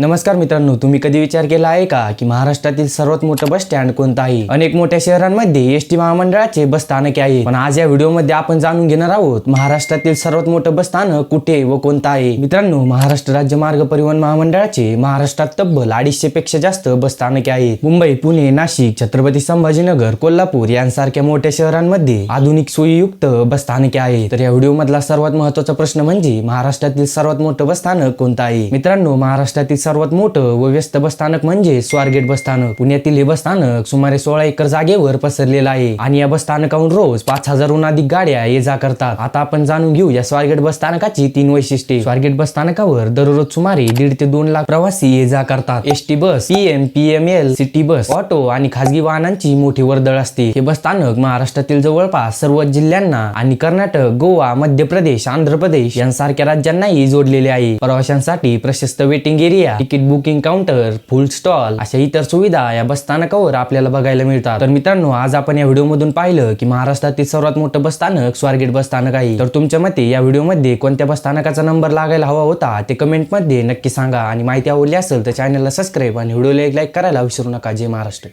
नमस्कार मित्रांनो तुम्ही कधी विचार केला आहे का की महाराष्ट्रातील सर्वात मोठं बस स्टँड कोणतं आहे? अनेक मोठ्या शहरांमध्ये एस टी महामंडळाचे बस स्थानके आहे पण आज या व्हिडिओमध्ये आपण जाणून घेणार आहोत महाराष्ट्रातील सर्वात मोठं बस स्थानक कुठे व कोणतं आहे? मित्रांनो महाराष्ट्र राज्य मार्ग परिवहन महामंडळाचे महाराष्ट्रात तब्बल अडीचशे पेक्षा जास्त बस स्थानके आहेत. मुंबई पुणे नाशिक छत्रपती संभाजीनगर कोल्हापूर यांसारख्या मोठ्या शहरांमध्ये आधुनिक सोयीयुक्त बस स्थानके आहेत. तर या व्हिडिओमधला सर्वात महत्त्वाचा प्रश्न म्हणजे महाराष्ट्रातील सर्वात मोठं बस स्थानक कोणतं आहे? मित्रांनो महाराष्ट्रातील सर्वात मोठं व व्यस्त बस स्थानक म्हणजे स्वारगेट बस स्थानक. पुण्यातील हे बस स्थानक सुमारे सोळा एकर जागेवर पसरलेलं आहे आणि या बस स्थानकाहून रोज पाच हजारहून अधिक गाड्या ये जा करतात. आता आपण जाणून घेऊ या स्वारगेट बस स्थानकाची तीन वैशिष्ट्ये. स्वारगेट बस स्थानकावर दररोज सुमारे दीड ते दोन लाख प्रवासी ये जा करतात. S T bus PM PML city bus auto आणि खासगी वाहनांची मोठी वर्दळ असते. हे बस स्थानक महाराष्ट्रातील जवळपास सर्व जिल्ह्यांना आणि कर्नाटक गोवा मध्य प्रदेश आंध्र प्रदेश यांसारख्या राज्यांनाही जोडलेले आहे. प्रवाशांसाठी प्रशस्त waiting area ticket booking counter food stall अशा इतर सुविधा या बस स्थानकावर आपल्याला बघायला मिळतात. तर मित्रांनो आज आपण या व्हिडिओमधून पाहिलं की महाराष्ट्रातील सर्वात मोठं बस स्थानक स्वारगेट बस स्थानक आहे. तर तुमच्या मते या व्हिडिओमध्ये कोणत्या बस स्थानकाचा नंबर लागायला हवा होता? ते कमेंटमध्ये नक्की सांगा. आणि माहिती आवडली असेल तर चॅनलला सबस्क्राईब आणि व्हिडिओला एक लाईक करायला विसरू नका. जय महाराष्ट्र.